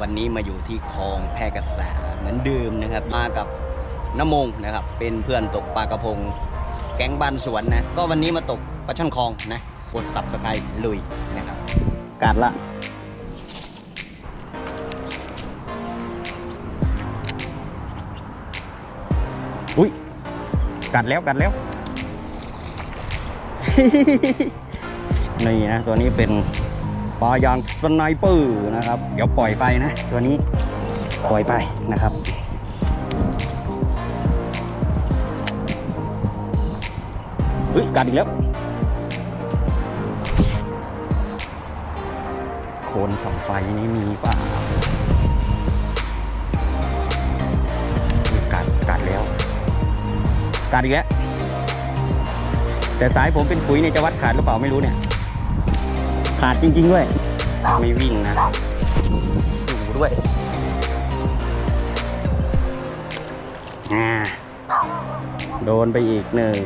วันนี้มาอยู่ที่คลองแพรกษาเหมือนเดิมนะครับ มากับน้ำมงนะครับ เป็นเพื่อนตกปลากระพง แก๊งบ้านสวนนะ ก็วันนี้มาตกปลาช่อนคลองนะกดสับสไครลุยนะครับ กาดละอุ้ยกัดแล้วกัดแล้ว นี่นะตัวนี้เป็น ปลายางสไนเปอร์นะครับ เดี๋ยวปล่อยไปนะ ตัวนี้ปล่อยไปนะครับเฮ้ยกัดอีกแล้วโคนเสาไฟนี้มีป่านี่กัดกัดแล้วกัดอีกแล้วแต่สายผมเป็นปุ๋ยเนี่ยจะวัดขาดหรือเปล่าไม่รู้เนี่ย ขาดจริง ๆ ด้วย ไม่วิ่งนะอยู่ด้วยอ่าโดนไปอีกหนึ่ง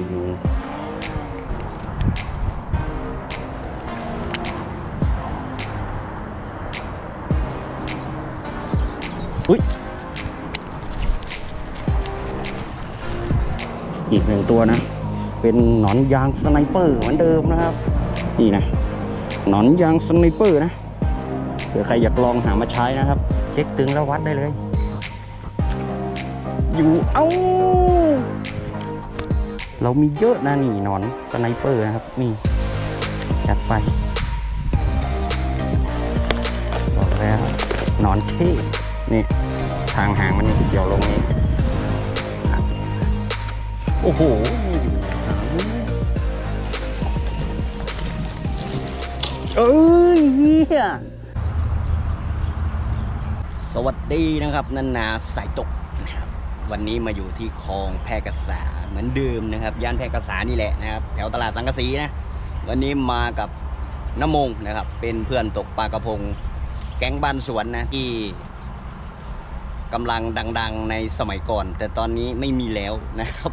อุ้ยอีกหนึ่งตัวนะ เป็นหนอนยางสไนเปอร์เหมือนเดิมนะครับ นี่นะ หนอนยางสไนเปอร์นะเผื่อใครอยากลองหามาใช้นะครับ เช็คตึงแล้ววัดได้เลย อยู่เอ้า เรามีเยอะนะนี่หนอนสไนเปอร์นะครับ นี่ จัดไปบอกแล้วหนอนเท่นี่ ทางหางมันนี่เกี่ยวลงนี้ โอ้โห เอ้ยเฮียสวัสดีนะครับนันนาสายตกนะครับวันนี้มาอยู่ที่คลองแพรกษาเหมือนเดิมนะครับ ย่านแพรกษานี่แหละนะครับ แถวตลาดสังกะสีนะวันนี้มากับน้ำมงนะครับ เป็นเพื่อนตกปลากระพง แก๊งบ้านสวนนะที่กำลังดังๆในสมัยก่อน แต่ตอนนี้ไม่มีแล้วนะครับ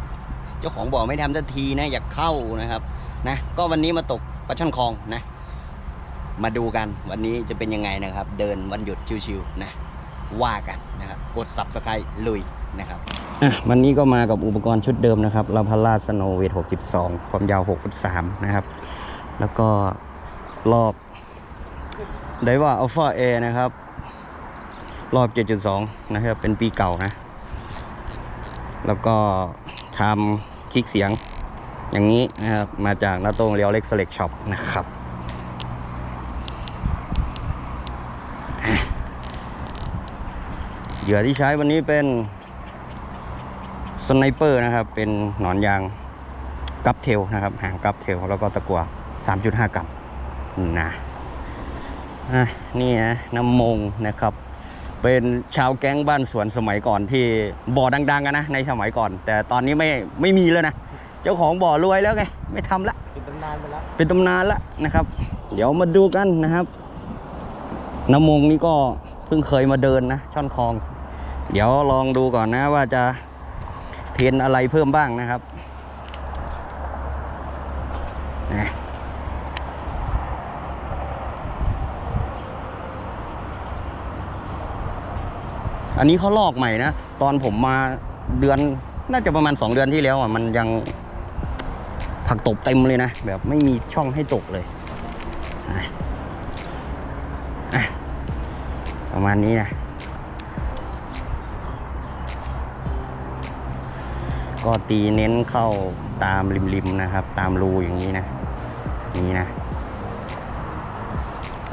เจ้าของบ่อไม่ทำสักทีนะอยากเข้านะครับนะก็วันนี้มาตกปลาช่อนคลองนะ มาดูกันวันนี้จะเป็นยังไงนะครับ เดินวันหยุดชิวๆนะว่ากันนะครับกด subscribe ลุยนะครับอะวันนี้ก็มากับอุปกรณ์ชุดเดิมนะครับลาพาร่าสโนเวท62 ความยาว6ฟุต3นะครับ แล้วก็รอบไดว่าอัลฟาเอนะครับ รอบ 7.2 นะครับ เป็นปีเก่านะ แล้วก็ทำคลิกเสียงอย่างนี้นะครับ มาจากนาโต้งเรียวเล็กสเล็กช็อปนะครับอะ เหยื่อที่ใช้วันนี้เป็นสไนเปอร์นะครับ เป็นหนอนยางกับเทลนะครับหางกับเทลแล้วก็ตะกัว 3.5 กรัมนะอะนี่นะน้ำมงนะครับ เป็นชาวแก๊งบ้านสวนสมัยก่อนที่บ่อดังๆกันนะในสมัยก่อน แต่ตอนนี้ไม่ไม่มีแล้วนะ เจ้าของบ่อรวยแล้วไง ไม่ทำละ เป็นตำนานไปแล้วเป็นตำนานละนะครับ เดี๋ยวมาดูกันนะครับ น้ำมงนี่ก็เพิ่งเคยมาเดินนะ ช่อนคลอง เดี๋ยวลองดูก่อนนะว่าจะเทนอะไรเพิ่มบ้างนะครับนะอันนี้เขาลอกใหม่นะ ตอนผมมาเดือนน่าจะประมาณสองเดือนที่แล้วอะมันยังผักตบเต็มเลยนะ แบบไม่มีช่องให้ตกเลยประมาณนี้นะ ก็ตีเน้นเข้าตามริมๆนะครับ ตามรูอย่างนี้นะนี้นะ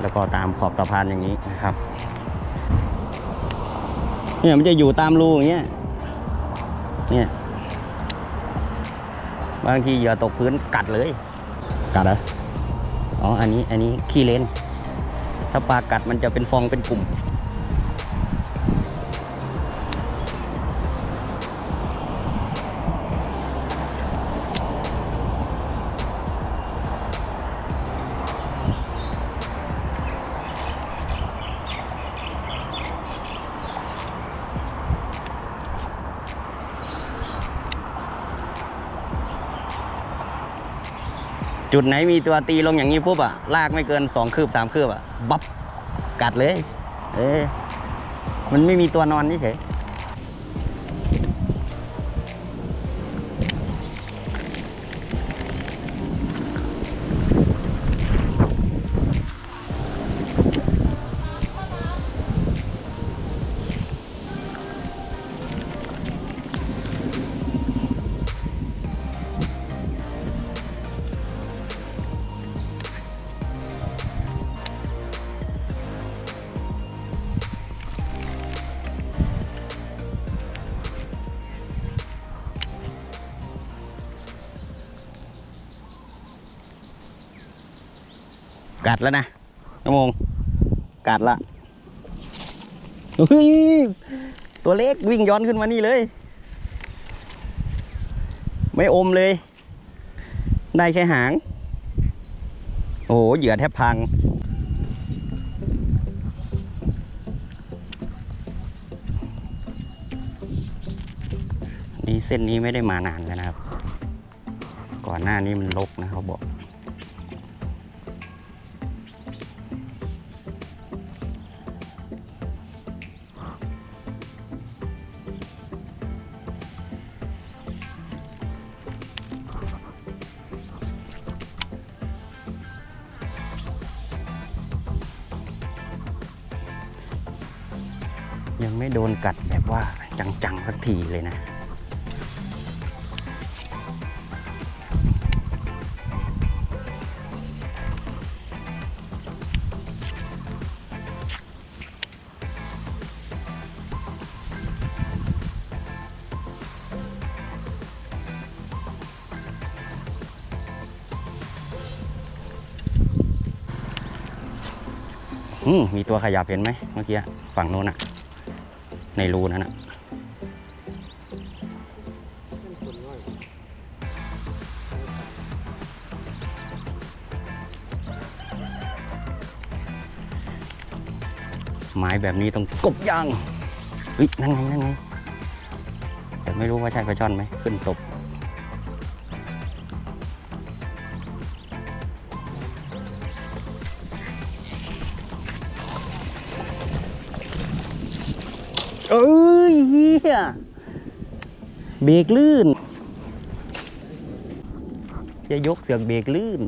แล้วก็ตามขอบสะพานอย่างนี้นะครับเนี่ยมันจะอยู่ตามรูอย่างเงี้ยเนี่ยบางทีเหยื่อตกพื้นกัดเลย กัดเหรออ๋ออันนี้อันนี้ขี้เลนถ้าปลากัดมันจะเป็นฟองเป็นกลุ่ม จุดไหนมีตัวตีลงอย่างนี้ปุ๊บอะลากไม่เกินสองคืบสามคืบอะบับกัดเลย เอ้ยมันไม่มีตัวนอนนี่เฉย ดแล้วนะน้ำมงกัดละเฮ้ยตัวเล็กวิ่งย้อนขึ้นมานี่เลย ไม่อมเลย ได้แค่หาง โอ้โหเหยื่อแทบพังนี่เส้นนี้ไม่ได้มานานแล้วนะครับ ก่อนหน้านี้มันลกนะเขาบอก ยังไม่โดนกัดแบบว่าจังๆสักทีเลยนะมมีตัวขยับเห็นไหมเมื่อกี้ฝั่งโน้นอะ ในรูนั้นนะไม้แบบนี้ต้องกบยางเฮ้ยนั่นไงนั่นไงแต่ไม่รู้ว่าใช่ปลาช่อนไหมขึ้นตบ เฮียเบรกลื่น จะยกเสือกเบรกลื่น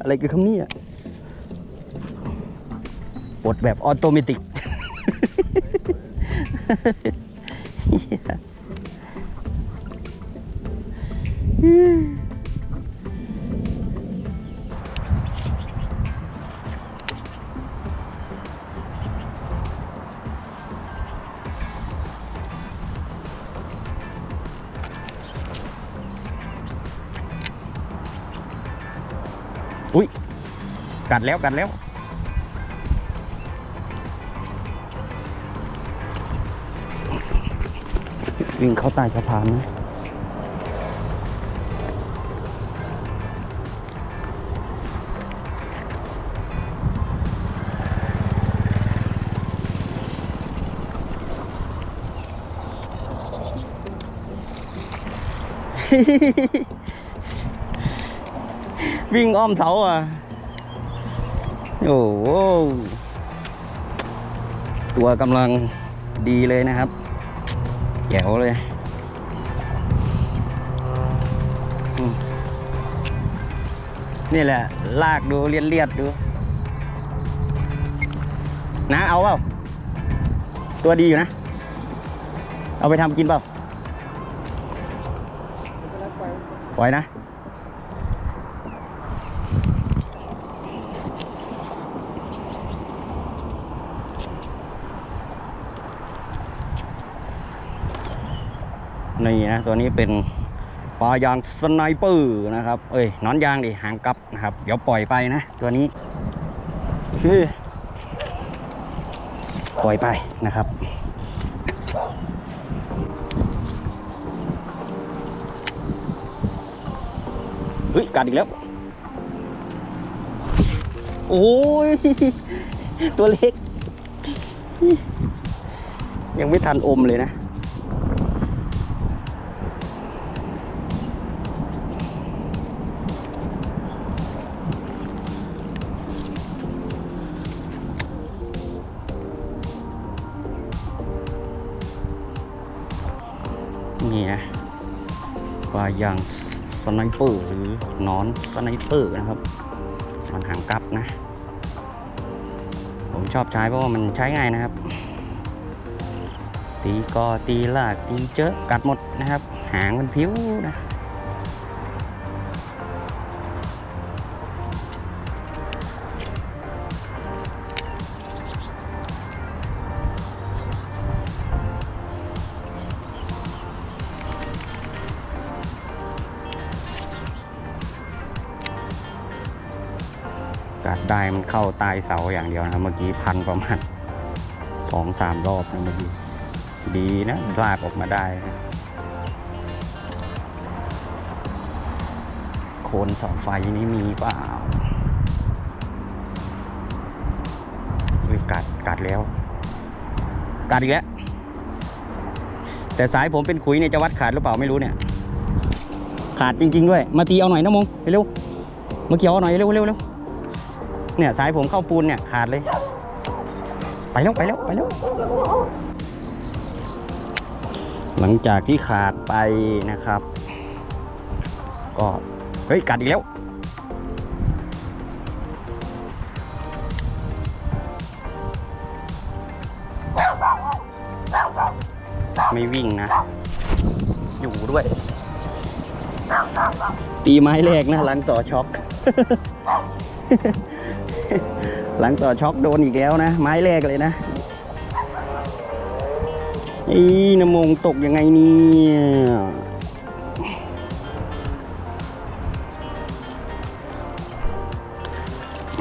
อะไรกันคำนี้อะปลดแบบออโตเมติก อุ้ยกัดแล้วกัดแล้ว วิ่งเข้าใต้สะพานนะ วิ่งอ้อมเสาอะ โอ้โหตัวกำลังดีเลยนะครับแจ๋วเลยนี่แหละ ลากดูเลียดเลียดๆดูนะเอาเปล่า ตัวดีอยู่นะ เอาไปทำกินเปล่าปล่อยนะ นี่นะ ตัวนี้เป็นปลายางสไนเปอร์นะครับ เอ้ยนอนยางดิหางกลับนะครับ เดี๋ยวปล่อยไปนะ ตัวนี้คือปล่อยไปนะครับ เฮ้ย กัดอีกแล้ว โอ้ย ตัวเล็ก ยังไม่ทันอมเลยนะ ปลาอย่างสไนเปอร์หรือนอนสไนเปอร์นะครับมันหางกลับนะ ผมชอบใช้เพราะว่ามันใช้ง่ายนะครับ ตีกอตีลากตีเจอะกัดหมดนะครับ หางมันผิวนะ กัดได้มันเข้าใต้เสาอย่างเดียวนะเมื่อกี้พันประมาณสองสามรอบนะเมื่อกี้ดีนะลากออกมาได้นะโคนเสาไฟนี้มีเปล่าอุ้ยกัดกัดแล้ว กัดอีกแล้วแต่สายผมเป็นขุยเนี่ยจะวัดขาดหรือเปล่าไม่รู้เนี่ย ขาดจริง ๆ ด้วย มาตีเอาหน่อยนะมงเร็วๆมาเกี่ยวเอาหน่อยเร็วๆเร็ว เนี่ยสายผมเข้าปูนเนี่ยขาดเลย ไปแล้วไปแล้วไปแล้ว หลังจากที่ขาดไปนะครับ ก็ เฮ้ยกัดอีกแล้วไม่วิ่งนะ อยู่ด้วย ตีไม้แรกนะหลังต่อช็อก หลังต่อช็อกโดนอีกแล้วนะ ไม้แรกเลยนะอีน้ำมงตกยังไงเนี่ย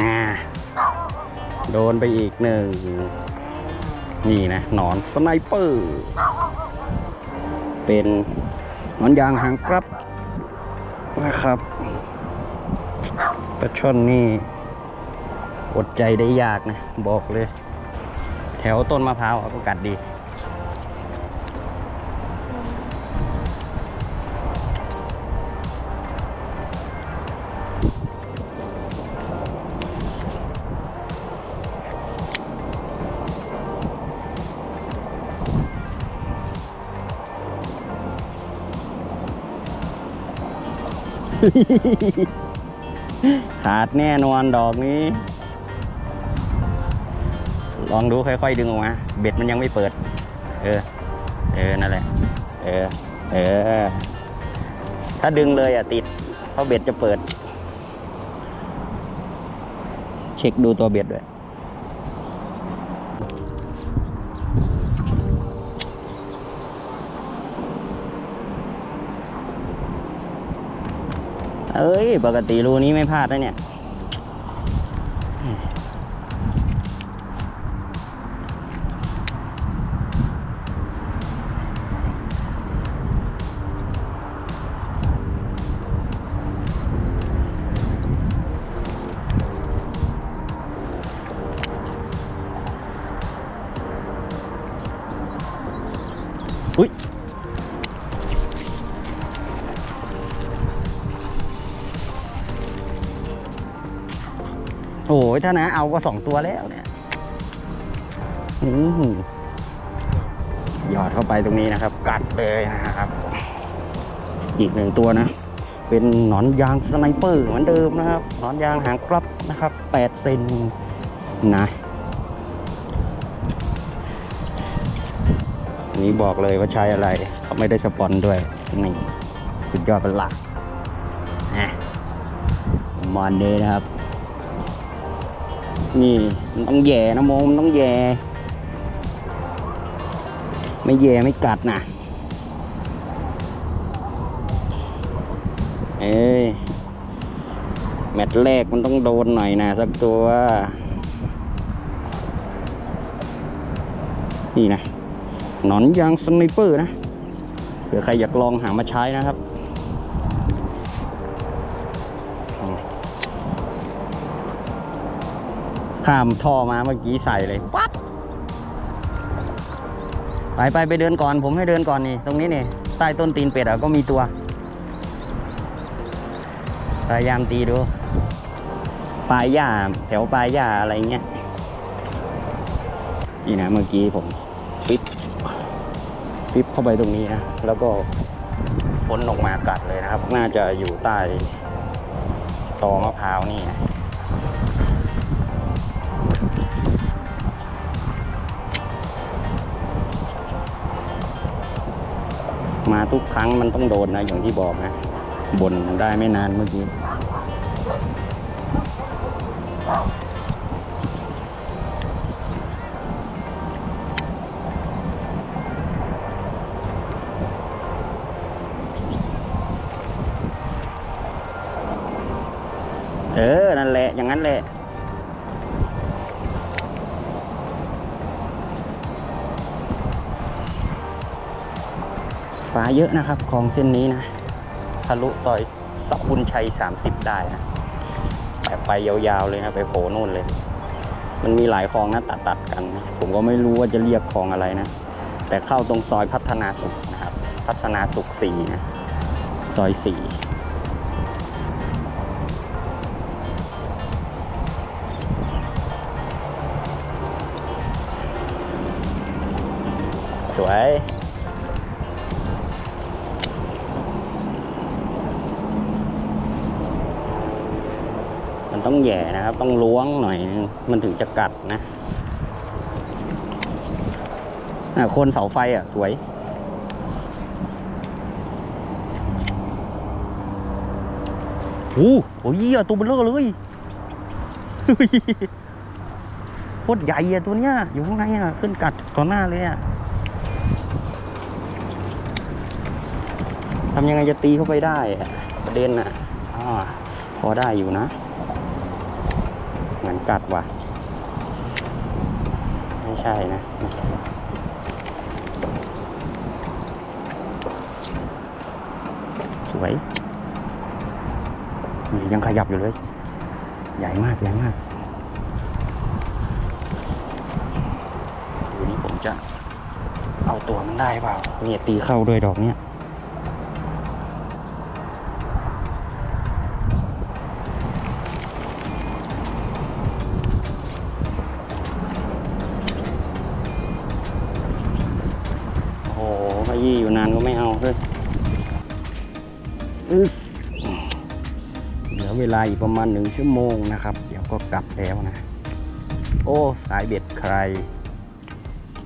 อ่าโดนไปอีกหนึ่ง นี่นะหนอนสไนเปอร์ เป็นหนอนยางหางกรับนะครับปลาช่อนนี่ อดใจได้ยากนะ บอกเลย แถวต้นมะพร้าวก็กัดดี ขาดแน่นอนดอกนี้ ลองดูค่อย ๆ ดึงออกมาเบ็ดมันยังไม่เปิด เออ เออนั่นแหละ เออ เออ ถ้าดึงเลยอะติด เพราะเบ็ดจะเปิด เช็คดูตัวเบ็ดด้วยเอ้ย ปกติรูนี้ไม่พลาดนะเนี่ย ยถ้านะเอาก็สองตัวแล้วเนี่ยนี่หยอดเข้าไปตรงนี้นะครับ กัดเลยนะครับ อีกหนึ่งตัวนะ เป็นหนอนยางสไนเปอร์เหมือนเดิมนะครับ หนอนยางหางกรับนะครับแปดเซนนะนี้บอกเลยว่าใช้อะไรเขาไม่ได้สปอนด้วยนี่สุดยอดเป็นหลักนะมันนี้นะครับ นี่มันต้องแย่นะโมมันต้องแย่ ไม่แย่ไม่กัดนะเอ้ยแมตช์แรกมันต้องโดนหน่อยนะสักตัว นี่นะ หนอนยางสไนเปอร์นะเผื่อใครอยากลองหามาใช้นะครับ ข้ามท่อมาเมื่อกี้ใส่เลยปั๊บไปไปไปเดินก่อน ผมให้เดินก่อนนี่ ตรงนี้นี่ใต้ต้นตีนเป็ดอะก็มีตัวพยายามตีดูปลายหญ้าแถวปลายหญ้าอะไรเงี้ยนี่นะเมื่อกี้ผมฟิตฟิปเข้าไปตรงนี้นะแล้วก็พ้นออกมากัดเลยนะครับ น่าจะอยู่ใต้ตอมะพร้าวนี่นะ มาทุกครั้งมันต้องโดนนะ อย่างที่บอกนะบ่นได้ไม่นานเมื่อกี้เออ นั่นแหละ อย่างนั้นแหละ ฟ้าเยอะนะครับคลองเส้นนี้นะทะลุซอยสกุลชัย 30 ได้นะไปไปยาวๆเลยนะไปโผล่นู่นเลย มันมีหลายคลองนะตัดตัดๆกันนะผมก็ไม่รู้ว่าจะเรียกคลองอะไรนะ แต่เข้าตรงซอยพัฒนาสุขนะครับ พัฒนาสุขสี่นะซอยสี่ มันต้องแหย่นะครับ ต้องล้วงหน่อยมันถึงจะกัดนะโคนเสาไฟอะ สวย โอ้โหเหี้ยตัวเบลเลอเลยโคตรใหญ่อะตัวเนี้ย อยู่ข้างในอะขึ้นกัดก่อนหน้าเลยอะทำยังไงจะตีเข้าไปได้ ประเด็นอะอ่าพอได้อยู่นะ มือนกัดว่ะ ไม่ใช่นะไม่ใช่สวยนี่ยังขยับอยู่เลย ใหญ่มากใหญ่มากดูนี่ผมจะเอาตัวมันได้เปล่าเนี่ยตีเข้าด้วยดอกเนี้ย อีกประมาณหนึ่งชั่วโมงนะครับ เดี๋ยวก็กลับแล้วนะ โอ้ สายเบ็ดใคร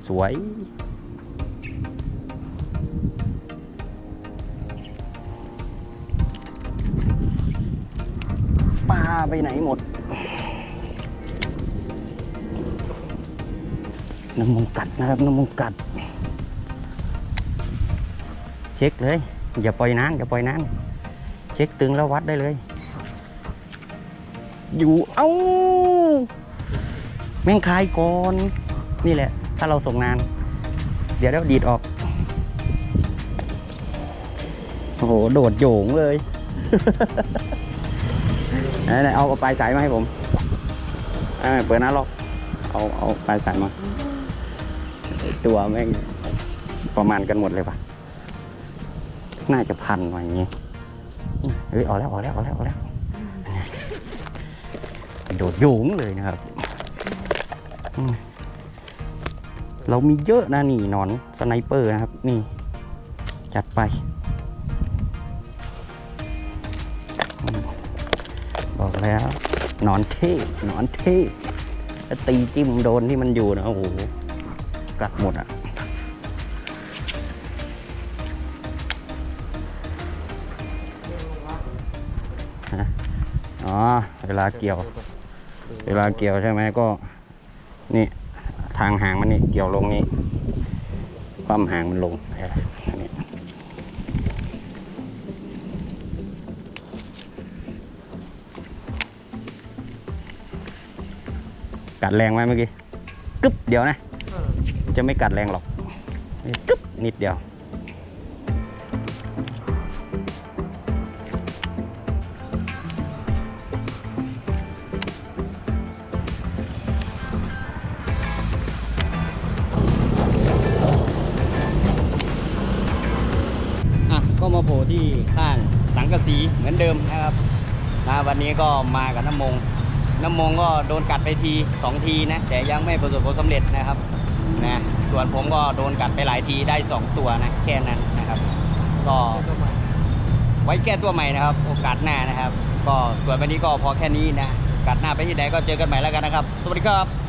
สวย ปลาไปไหนหมด น้ำมูกกัดนะครับ น้ำมูกกัด เช็คเลย อย่าปล่อยนานอย่าปล่อยนานเช็คตึงแล้ววัดได้เลย อยู่เอ้าแม่งคายก่อนนี่แหละ ถ้าเราส่งนาน เดี๋ยวเดี๋ยวดีดออก โอ้โห โดดโยงเลยไหนๆเอาปลายสายมาให้ผมอ่าเปิดหน้าล็อกเอาเอาปลายสายมา ตัวแม่งประมาณกันหมดเลยปะน่าจะพันมาอย่างงี้เฮ้ยเอาแล้วเอาแล้วเอาแล้วเอาแล้ว ระโดดโยงเลยนะครับ เรามีเยอะนะนี่นอนสไนเปอร์นะครับ นี่ จัดไป บอกแล้วนอนเทพหนอนเทพถ้าตีจิ้มโดนที่มันอยู่นะโอ้โหกัดหมดอะฮะอ๋อ เวลาเกี่ยว เวลาเกี่ยวใช่ไหมก็ นี่ทางหางมันนี่เกี่ยวลงนี่ความหางมันลงเอออันนี้กัดแรงไหมเมื่อกี้กึ๊บเดียวนะ จะไม่กัดแรงหรอกกึ๊บนิดเดียว กะสีเหมือนเดิมนะครับนะวันนี้ก็มากับน้ำมง น้ำมงก็โดนกัดไปทีสองทีนะแต่ยังไม่ประสบผลสำเร็จนะครับนะส่วนผมก็โดนกัดไปหลายทีได้สองตัวนะแค่นั้นนะครับ ก็ไว้แก้ตัวใหม่นะครับ โอกาสหน้านะครับ ก็ส่วนวันนี้ก็พอแค่นี้นะกาสหน้าไปที่ไหนก็เจอกันใหม่แล้วกันนะครับ สวัสดีครับ